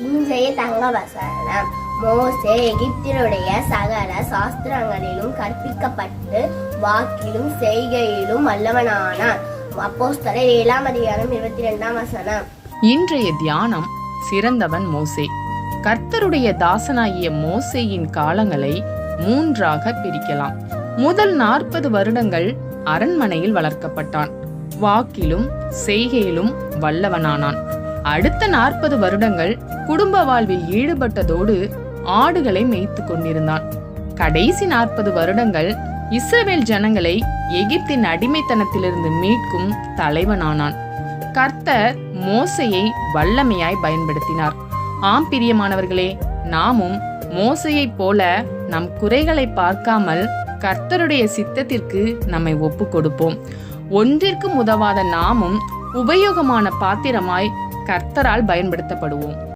இன்றைய தங்க வசனம் மோசே எகிப்தினுடைய சகல சாஸ்திரங்களிலும் கற்பிக்கப்பட்டு வாக்கிலும் செய்கையிலும் வல்லவனானான். அப்போஸ்தலர் ஏழாம் அதிகாரம் இருபத்தி ரெண்டாம் வசனம். இன்றைய தியானம் சிறந்தவன் மோசே. கர்த்தருடைய தாசனாகிய மோசேயின் காலங்களை மூன்றாக பிரிக்கலாம். முதல் நாற்பது வருடங்கள் அரண்மனையில் வளர்க்கப்பட்டான். வாக்கிலும் செய்கையிலும் வல்லவனானான். அடுத்த நாற்பது வருடங்கள் குடும்ப வாழ்வில் ஈடுபட்டதோடு ஆடுகளை மேய்த்து கொண்டிருந்தான். கடைசி நாற்பது வருடங்கள் இஸ்ரவேல் ஜனங்களை எகிப்தின் அடிமைத்தனத்திலிருந்து மீட்கும் தலைவனானான். கர்த்தர் மோசையை வல்லமையாய் பயன்படுத்தினார். ஆம் பிரியமானவர்களே நாமும் மோசையைப் போல நம் குறைகளை பார்க்காமல் கர்த்தருடைய சித்தத்திற்கு நம்மை ஒப்பு கொடுப்போம் ஒன்றிற்கும் உதவாத நாமும் உபயோகமான பாத்திரமாய் கர்த்தரால் பயன்படுத்தப்படுவோம்.